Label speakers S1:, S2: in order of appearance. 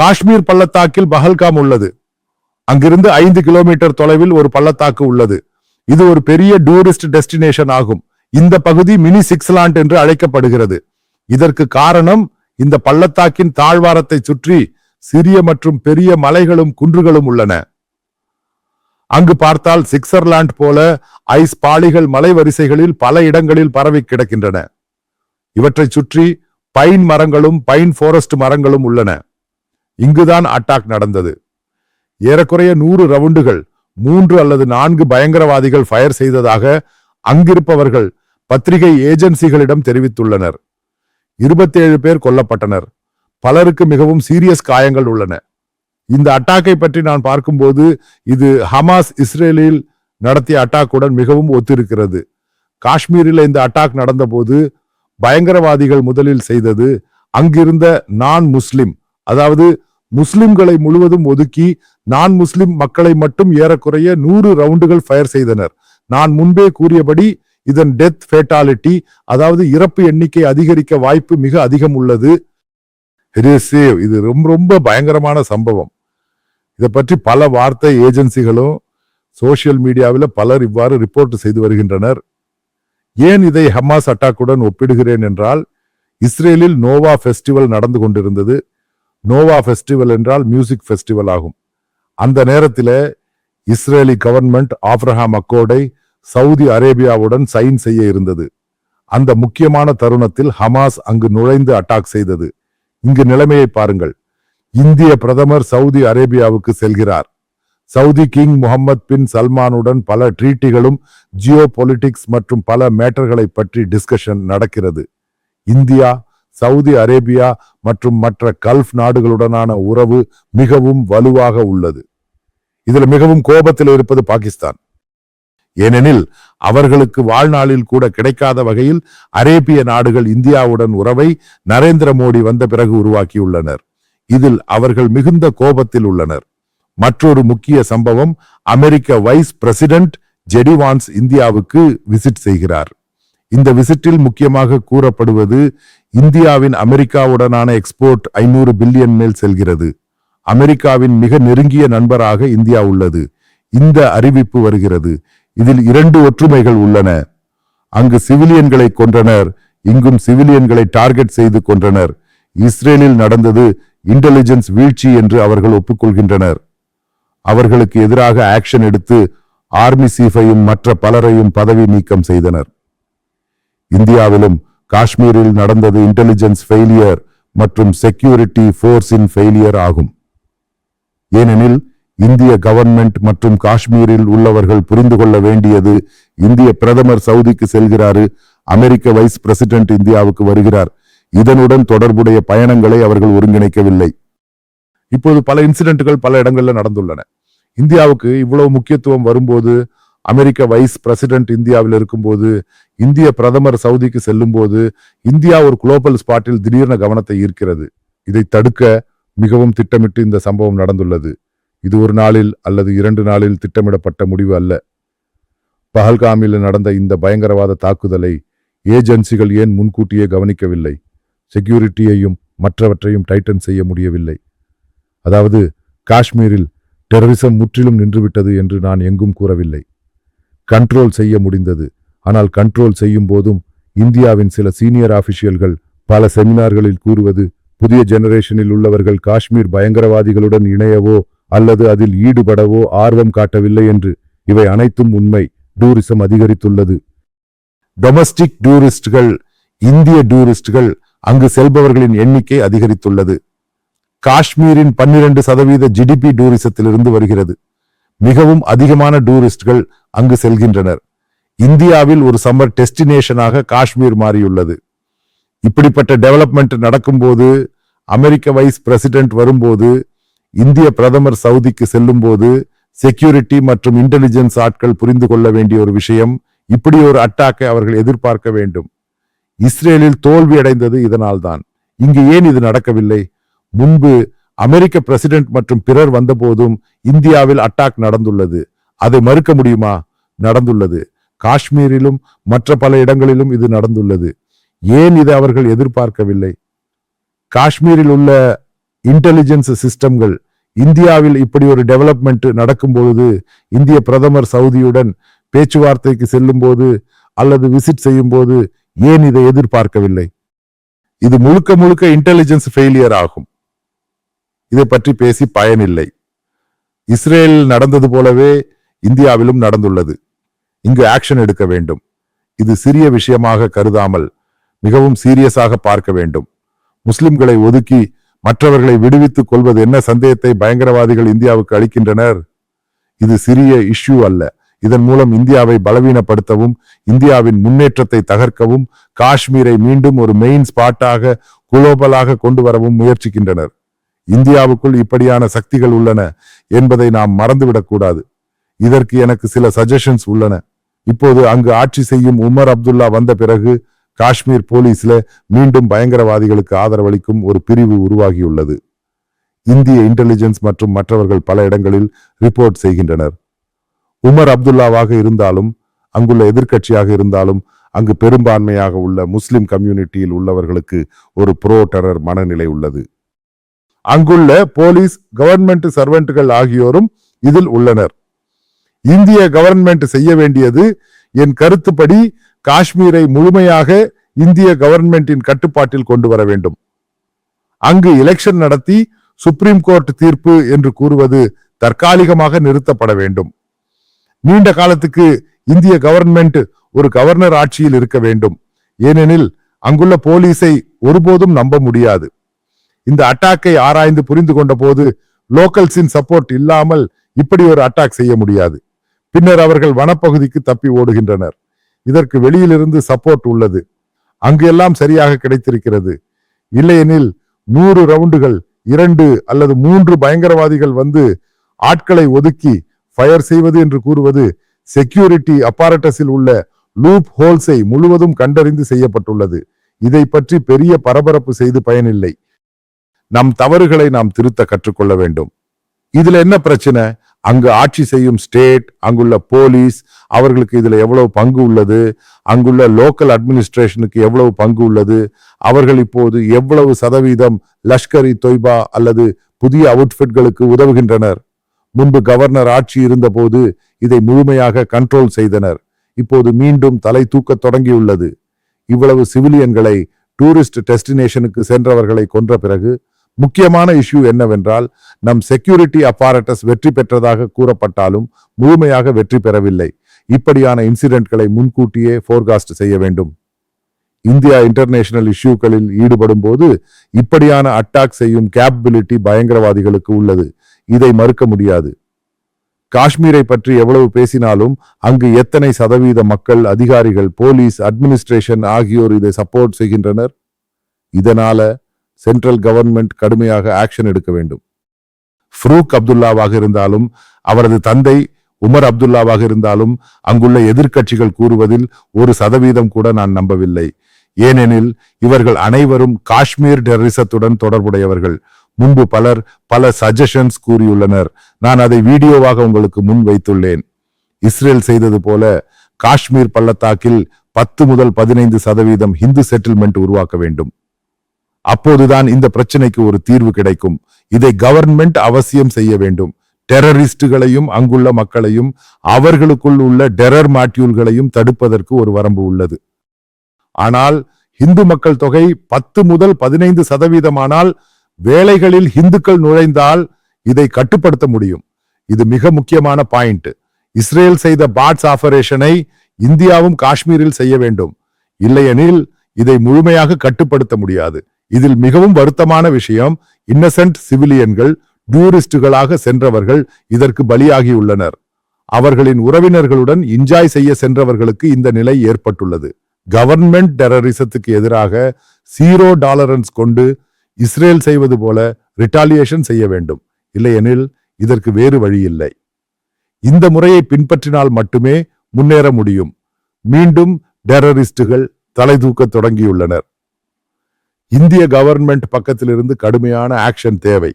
S1: காஷ்மீர் பள்ளத்தாக்கில் பஹல்காம் உள்ளது. அங்கிருந்து ஐந்து கிலோமீட்டர் தொலைவில் ஒரு பள்ளத்தாக்கு உள்ளது. இது ஒரு பெரிய டூரிஸ்ட் டெஸ்டினேஷன் ஆகும். இந்த பகுதி மினி சிக்ஸ்லாண்ட் என்று அழைக்கப்படுகிறது. இதற்கு காரணம் இந்த பள்ளத்தாக்கின் தாழ்வாரத்தை சுற்றி சிறிய மற்றும் பெரிய மலைகளும் குன்றுகளும் உள்ளன. அங்கு பார்த்தால் சிக்ஸர்லாண்ட் போல ஐஸ் பாளிகள் மலை வரிசைகளில் பல இடங்களில் பரவி கிடக்கின்றன. இவற்றைச் சுற்றி பைன் மரங்களும் பைன் ஃபாரஸ்ட் மரங்களும் உள்ளன. இங்குதான் அட்டாக் நடந்தது. ஏறக்குறைய நூறு ரவுண்டுகள் மூன்று அல்லது நான்கு பயங்கரவாதிகள் ஃபயர் செய்ததாக அங்கிருப்பவர்கள் பத்திரிகை ஏஜென்சிகளிடம் தெரிவித்துள்ளனர். இருபத்தேழு பேர் கொல்லப்பட்டனர். பலருக்கு மிகவும் சீரியஸ் காயங்கள் உள்ளன. இந்த அட்டாக்கை பற்றி நான் பார்க்கும்போது இது ஹமாஸ் இஸ்ரேலில் நடத்திய அட்டாக்குடன் மிகவும் ஒத்திருக்கிறது. காஷ்மீரில் இந்த அட்டாக் நடந்தபோது பயங்கரவாதிகள் முதலில் செய்தது அங்கிருந்த நான் முஸ்லிம் அதாவது முஸ்லிம்களை முழுவதும் ஒதுக்கி நான் முஸ்லிம் மக்களை மட்டும் ஏறக்குறைய நூறு ரவுண்டுகள் ஃபயர் செய்தனர். நான் முன்பே கூறியபடி இதன் டெத் ஃபேட்டாலிட்டி அதாவது இறப்பு எண்ணிக்கை அதிகரிக்க வாய்ப்பு மிக அதிகம் உள்ளது. It இது ரொம்ப ரொம்ப பயங்கரமான சம்பவம். இதை பற்றி பல வார்த்தை ஏஜென்சிகளும் சோசியல் மீடியாவில் பலர் இவ்வாறு ரிப்போர்ட் செய்து வருகின்றனர். ஏன் இதை ஹமாஸ் அட்டாக்குடன் ஒப்பிடுகிறேன் என்றால் இஸ்ரேலில் நோவா ஃபெஸ்டிவல் நடந்து கொண்டிருந்தது. நோவா ஃபெஸ்டிவல் என்றால் மியூசிக் ஃபெஸ்டிவல் ஆகும். அந்த நேரத்தில் இஸ்ரேலி கவர்மெண்ட் ஆப்ரஹாம் அக்கோடை சவுதி அரேபியாவுடன் சைன் செய்ய இருந்தது. அந்த முக்கியமான தருணத்தில் ஹமாஸ் அங்கு நுழைந்து அட்டாக் செய்தது. இங்கு நிலைமையை பாருங்கள். இந்திய பிரதமர் சவுதி அரேபியாவுக்கு செல்கிறார். சவுதி கிங் முகமது பின் சல்மானுடன் பல ட்ரீட்டிகளும் ஜியோ பொலிட்டிக்ஸ் மற்றும் பல மேட்டர்களை பற்றி டிஸ்கஷன் நடக்கிறது. இந்தியா சவுதி அரேபியா மற்றும் மற்ற கல்ஃப் நாடுகளுடனான உறவு மிகவும் வலுவாக உள்ளது. இதில் மிகவும் கோபத்தில் இருப்பது பாகிஸ்தான். ஏனெனில் அவர்களுக்கு வாழ்நாளில் கூட கிடைக்காத வகையில் அரேபிய நாடுகள் இந்தியாவுடன் உறவை நரேந்திர மோடி வந்த பிறகு உருவாக்கியுள்ளனர். இதில் அவர்கள் மிகுந்த கோபத்தில் உள்ளனர். மற்றொரு முக்கிய சம்பவம் அமெரிக்க வைஸ் பிரசிடென்ட் ஜெடிவான்ஸ் இந்தியாவுக்கு விசிட் செய்கிறார். இந்த விசிட்டில் முக்கியமாக கூறப்படுவது இந்தியாவின் அமெரிக்காவுடனான எக்ஸ்போர்ட் ஐநூறு பில்லியன் மேல் செல்கிறது. அமெரிக்காவின் மிக நெருங்கிய நண்பராக இந்தியா உள்ளது. இந்த அறிவிப்பு வருகிறது. இதில் இரண்டு ஒற்றுமைகள் உள்ளன. அங்கு சிவிலியன்களை கொன்றனர் இங்கும் சிவிலியன்களை டார்கெட் செய்து கொன்றனர். இஸ்ரேலில் நடந்தது இன்டெலிஜென்ஸ் வீழ்ச்சி என்று அவர்கள் ஒப்புக்கொள்கின்றனர். அவர்களுக்கு எதிராக ஆக்ஷன் எடுத்து ஆர்மி சீஃபையும் மற்ற பலரையும் பதவி நீக்கம் செய்தனர். இந்தியாவிலும் காஷ்மீரில் நடந்தது இன்டெலிஜென்ஸ் ஃபெயிலியர் மற்றும் செக்யூரிட்டி ஃபோர்ஸின் ஃபெயிலியர் ஆகும். ஏனெனில் இந்திய கவர்மெண்ட் மற்றும் காஷ்மீரில் உள்ளவர்கள் புரிந்து கொள்ள வேண்டியது இந்திய பிரதமர் சவுதிக்கு செல்கிறாரு அமெரிக்க வைஸ் பிரசிடென்ட் இந்தியாவுக்கு வருகிறார். இதனுடன் தொடர்புடைய பயணங்களை அவர்கள் ஒருங்கிணைக்கவில்லை. இப்போது பல இன்சிடென்ட்கள் பல இடங்கள்ல நடந்துள்ளன. இந்தியாவுக்கு இவ்வளவு முக்கியத்துவம் வரும்போது அமெரிக்க வைஸ் பிரசிடென்ட் இந்தியாவில் இருக்கும்போது இந்திய பிரதமர் சவுதிக்கு செல்லும்போது இந்தியா ஒரு குளோபல் ஸ்பாட்டில் திடீர்ன கவனத்தை ஈர்க்கிறது. இதை தடுக்க மிகவும் திட்டமிட்டு இந்த சம்பவம் நடந்துள்ளது. இது ஒரு நாளில் அல்லது இரண்டு நாளில் திட்டமிடப்பட்ட முடிவு அல்ல. பஹல்காமில் நடந்த இந்த பயங்கரவாத தாக்குதலை ஏஜென்சிகள் ஏன் முன்கூட்டியே கவனிக்கவில்லை? செக்யூரிட்டியையும் மற்றவற்றையும் டைட்டன் செய்ய முடியவில்லை. அதாவது காஷ்மீரில் டெரரிசம் முற்றிலும் நின்றுவிட்டது என்று நான் எங்கும் கூறவில்லை. கண்ட்ரோல் செய்ய முடிந்தது. ஆனால் கண்ட்ரோல் செய்யும் போதும் இந்தியாவின் சில சீனியர் ஆபிஷியல்கள் பல செமினார்களில் கூறுவது புதிய ஜெனரேஷனில் உள்ளவர்கள் காஷ்மீர் பயங்கரவாதிகளுடன் இணையவோ அல்லது அதில் ஈடுபடவோ ஆர்வம் காட்டவில்லை என்று இவை அனைத்தும் உண்மை. டூரிசம் அதிகரித்துள்ளது. டொமஸ்டிக் டூரிஸ்ட்கள் இந்திய டூரிஸ்டுகள் அங்கு செல்பவர்களின் எண்ணிக்கை அதிகரித்துள்ளது. காஷ்மீரின் பன்னிரண்டு சதவீத ஜிடிபி டூரிசத்திலிருந்து வருகிறது. மிகவும் அதிகமான டூரிஸ்ட்கள் அங்கு செல்கின்றனர். இந்தியாவில் ஒரு சம்மர் டெஸ்டினேஷனாக காஷ்மீர் மாறியுள்ளது. இப்படிப்பட்ட டெவலப்மெண்ட் நடக்கும்போது அமெரிக்க வைஸ் பிரசிடென்ட் வரும்போது இந்திய பிரதமர் சவுதிக்கு செல்லும்போது செக்யூரிட்டி மற்றும் இன்டெலிஜென்ஸ் ஆட்கள் புரிந்து கொள்ள வேண்டிய ஒரு விஷயம் இப்படி ஒரு அட்டாக்கை அவர்கள் எதிர்பார்க்க வேண்டும். இஸ்ரேலில் தோல்வி அடைந்தது இதனால்தான். இங்கு ஏன் இது நடக்கவில்லை? முன்பு அமெரிக்க பிரசிடென்ட் மற்றும் பிறர் வந்தபோதும் இந்தியாவில் அட்டாக் நடந்துள்ளது. அதை மறுக்க முடியுமா? நடந்துள்ளது. காஷ்மீரிலும் மற்ற பல இடங்களிலும் இது நடந்துள்ளது. ஏன் இதை அவர்கள் எதிர்பார்க்கவில்லை? காஷ்மீரில் உள்ள இன்டெலிஜென்ஸ் சிஸ்டம்கள் இந்தியாவில் இப்படி ஒரு டெவலப்மெண்ட் நடக்கும்போது இந்திய பிரதமர் சவுதியுடன் பேச்சுவார்த்தைக்கு செல்லும் போது அல்லது விசிட் செய்யும் போது ஏன் இதை எதிர்பார்க்கவில்லை? இது முழுக்க முழுக்க இன்டெலிஜென்ஸ் ஃபெயிலியர் ஆகும். இதை பற்றி பேசி பயனில்லை. இஸ்ரேல் நடந்தது போலவே இந்தியாவிலும் நடந்துள்ளது. இங்கு ஆக்ஷன் எடுக்க வேண்டும். இது சிறிய விஷயமாக கருதாமல் மிகவும் சீரியஸாக பார்க்க வேண்டும். முஸ்லிம்களை ஒதுக்கி மற்றவர்களை விடுவித்துக் கொள்வது என்ன சந்தேகத்தை பயங்கரவாதிகள் இந்தியாவுக்கு அளிக்கின்றனர்? இது சிறிய இஷ்யூ அல்ல. இதன் மூலம் இந்தியாவை பலவீனப்படுத்தவும் இந்தியாவின் முன்னேற்றத்தை தகர்க்கவும் காஷ்மீரை மீண்டும் ஒரு மெயின் ஸ்பாட்டாக குளோபலாக கொண்டு வரவும் முயற்சிக்கின்றனர். இந்தியாவுக்குள் இப்படியான சக்திகள் உள்ளன என்பதை நாம் மறந்துவிடக்கூடாது இதற்கு எனக்கு சில சஜஷன்ஸ் உள்ளன. இப்போது அங்கு ஆட்சி செய்யும் உமர் அப்துல்லா வந்த பிறகு காஷ்மீர் போலீஸ்ல மீண்டும் பயங்கரவாதிகளுக்கு ஆதரவளிக்கும் ஒரு பிரிவு உருவாகியுள்ளது. இந்திய இன்டெலிஜென்ஸ் மற்றும் மற்றவர்கள் பல இடங்களில் ரிப்போர்ட் செய்கின்றனர். உமர் அப்துல்லாவாக இருந்தாலும் அங்குள்ள எதிர்க்கட்சியாக இருந்தாலும் அங்கு பெரும்பான்மையாக உள்ள முஸ்லிம் கம்யூனிட்டியில் உள்ளவர்களுக்கு ஒரு புரோ டெரர் மனநிலை உள்ளது. அங்குள்ள போலீஸ் கவர்மெண்ட் சர்வெண்ட்கள் ஆகியோரும் இதில் உள்ளனர். இந்திய கவர்மெண்ட் செய்ய வேண்டியது என் கருத்துப்படி காஷ்மீரை முழுமையாக இந்திய கவர்மெண்டின் கட்டுப்பாட்டில் கொண்டு வர வேண்டும். அங்கு எலெக்ஷன் நடத்தி சுப்ரீம் கோர்ட் தீர்ப்பு என்று கூறுவது தற்காலிகமாக நிறுத்தப்பட வேண்டும். நீண்ட காலத்துக்கு இந்திய கவர்மெண்ட் ஒரு கவர்னர் ஆட்சியில் இருக்க வேண்டும். ஏனெனில் அங்குள்ள போலீஸை ஒருபோதும் நம்ப முடியாது. இந்த அட்டாக்கை ஆராய்ந்து புரிந்து கொண்ட போது லோக்கல்ஸின் சப்போர்ட் இல்லாமல் இப்படி ஒரு அட்டாக் செய்ய முடியாது. பின்னர் அவர்கள் வனப்பகுதிக்கு தப்பி ஓடுகின்றனர். இதற்கு வெளியிலிருந்து சப்போர்ட் உள்ளது. அங்கு எல்லாம் சரியாக கிடைத்திருக்கிறது. இல்லையெனில் நூறு ரவுண்டுகள் இரண்டு அல்லது மூன்று பயங்கரவாதிகள் வந்து ஆட்களை ஒதுக்கி ஃபயர் செய்வது என்று கூறுவது செக்யூரிட்டி அப்பாரட்டஸில் உள்ள லூப் ஹோல்ஸை முழுவதும் கண்டறிந்து செய்யப்பட்டுள்ளது. இதை பற்றி பெரிய பரபரப்பு செய்து பயனில்லை. நம் தவறுகளை நாம் திருத்த கற்றுக்கொள்ள வேண்டும். இதுல என்ன பிரச்சனை? அங்கு ஆட்சி செய்யும் ஸ்டேட் அங்குள்ள போலீஸ் அவர்களுக்கு இதுல எவ்வளவு பங்கு உள்ளது? அங்குள்ள லோக்கல் அட்மினிஸ்ட்ரேஷனுக்கு எவ்வளவு பங்கு உள்ளது? அவர்கள் இப்போது எவ்வளவு சதவீதம் லஷ்கர் இ தொய்பா அல்லது புதிய அவுட்ஃபிட்களுக்கு உதவுகின்றனர்? முன்பு கவர்னர் ஆட்சி இருந்தபோது இதை முழுமையாக கண்ட்ரோல் செய்தனர். இப்போது மீண்டும் தலை தூக்கத் தொடங்கியுள்ளது. இவ்வளவு சிவிலியன்களை டூரிஸ்ட் டெஸ்டினேஷனுக்கு சென்றவர்களை கொன்ற பிறகு முக்கியமான இஷ்யூ என்னவென்றால் நம் செக்யூரிட்டி அப்பாரட்டஸ் வெற்றி பெற்றதாக கூறப்பட்டாலும் முழுமையாக வெற்றி பெறவில்லை. இப்படியான இன்சிடென்ட்களை முன்கூட்டியே ஃபோர்காஸ்ட் செய்ய வேண்டும். இந்தியா இன்டர்நேஷனல் இஷ்யூக்களில் ஈடுபடும் போது இப்படியான அட்டாக் செய்யும் கேப்பபிலிட்டி பயங்கரவாதிகளுக்கு உள்ளது. இதை மறுக்க முடியாது. காஷ்மீரை பற்றி எவ்வளவு பேசினாலும் அங்கு எத்தனை சதவீத மக்கள் அதிகாரிகள் போலீஸ் அட்மினிஸ்ட்ரேஷன் ஆகியோர் இதை சப்போர்ட் செய்கின்றனர்? இதனால சென்ட்ரல் கவர்மெண்ட் கடுமையாக ஆக்ஷன் எடுக்க வேண்டும். ஃப்ரூக் அப்துல்லாவாக இருந்தாலும் அவரது தந்தை உமர் அப்துல்லாவாக இருந்தாலும் அங்குள்ள எதிர்க்கட்சிகள் கூறுவதில் ஒரு சதவீதம் கூட நான் நம்பவில்லை. ஏனெனில் இவர்கள் அனைவரும் காஷ்மீர் டெரரிசத்துடன் தொடர்புடையவர்கள். முன்பு பலர் பல சஜஷன்ஸ் கூறியுள்ளனர். நான் அதை வீடியோவாக உங்களுக்கு முன் வைத்துள்ளேன். இஸ்ரேல் செய்தது போல காஷ்மீர் பள்ளத்தாக்கில் பத்து முதல் பதினைந்து சதவீதம் ஹிந்து செட்டில்மெண்ட் உருவாக்க வேண்டும். அப்போதுதான் இந்த பிரச்சனைக்கு ஒரு தீர்வு கிடைக்கும். இதை கவர்மெண்ட் அவசியம் செய்ய வேண்டும். டெரரிஸ்டுகளையும் அங்குள்ள மக்களையும் அவர்களுக்குள் உள்ள டெரர் மாட்யூல்களையும் தடுப்பதற்கு ஒரு வரம்பு உள்ளது. ஆனால் இந்து மக்கள் தொகை பத்து முதல் பதினைந்து சதவீதமானால் வேலைகளில் இந்துக்கள் நுழைந்தால் இதை கட்டுப்படுத்த முடியும். இது மிக முக்கியமான பாயிண்ட் இஸ்ரேல் செய்த பாட்ஸ் ஆபரேஷனை இந்தியாவும் காஷ்மீரில் செய்ய வேண்டும். இல்லையெனில் இதை முழுமையாக கட்டுப்படுத்த முடியாது. இதில் மிகவும் வருத்தமான விஷயம் இன்னசென்ட் சிவிலியன்கள் டூரிஸ்டுகளாக சென்றவர்கள் இதற்கு பலியாகியுள்ளனர். அவர்களின் உறவினர்களுடன் என்ஜாய் செய்ய சென்றவர்களுக்கு இந்த நிலை ஏற்பட்டுள்ளது. கவர்மெண்ட் டெரரிசத்துக்கு எதிராக சீரோ டாலரன்ஸ் கொண்டு இஸ்ரேல் செய்வது போல ரிட்டாலியேஷன் செய்ய வேண்டும். இல்லையெனில் இதற்கு வேறு வழி இல்லை இந்த முறையை பின்பற்றினால் மட்டுமே முன்னேற முடியும். மீண்டும் டெரரிஸ்டுகள் தலை தூக்க தொடங்கியுள்ளனர். இந்திய கவர்மெண்ட் பக்கத்திலிருந்து கடுமையான ஆக்ஷன் தேவை.